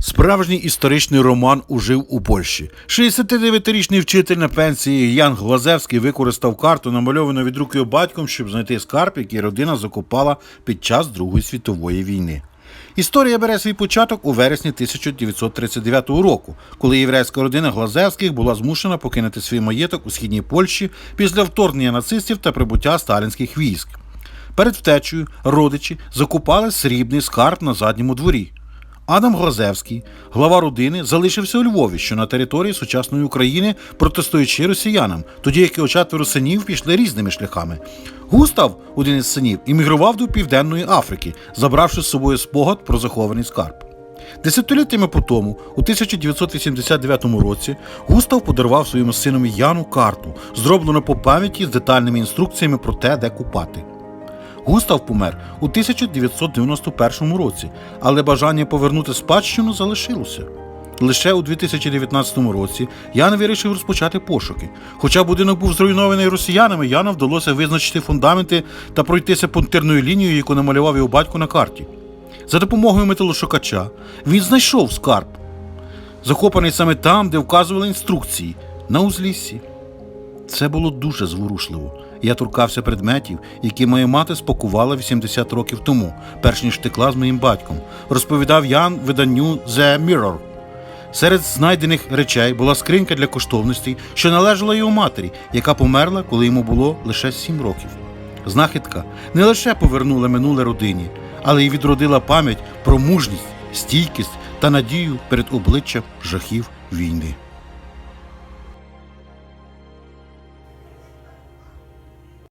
Справжній історичний роман ужив у Польщі. 69-річний вчитель на пенсії Ян Глазевський використав карту, намальовану від руки батьком, щоб знайти скарб, який родина закопала під час Другої світової війни. Історія бере свій початок у вересні 1939 року, коли єврейська родина Глазевських була змушена покинути свій маєток у східній Польщі після вторгнення нацистів та прибуття сталінських військ. Перед втечею родичі закупали срібний скарб на задньому дворі. Адам Глазевський, глава родини, залишився у Львові, що на території сучасної України, протестуючи росіянам, тоді як його четверо синів пішли різними шляхами. Густав, один із синів, іммігрував до Південної Африки, забравши з собою спогад про захований скарб. Десятиліттями по тому, у 1989 році, Густав подарував своєму синові Яну карту, зроблену по пам'яті з детальними інструкціями про те, де купати. Густав помер у 1991 році, але бажання повернути спадщину залишилося. Лише у 2019 році Ян вирішив розпочати пошуки. Хоча будинок був зруйнований росіянами, Яну вдалося визначити фундаменти та пройтися пунктирною лінією, яку намалював його батько на карті. За допомогою металошукача він знайшов скарб, захопаний саме там, де вказували інструкції на узліссі. Це було дуже зворушливо. Я торкався предметів, які моя мати спакувала 80 років тому, перш ніж втекла з моїм батьком, розповідав Ян виданню The Mirror. Серед знайдених речей була скринька для коштовностей, що належала його матері, яка померла, коли йому було лише 7 років. Знахідка не лише повернула минуле родині, але й відродила пам'ять про мужність, стійкість та надію перед обличчям жахів війни.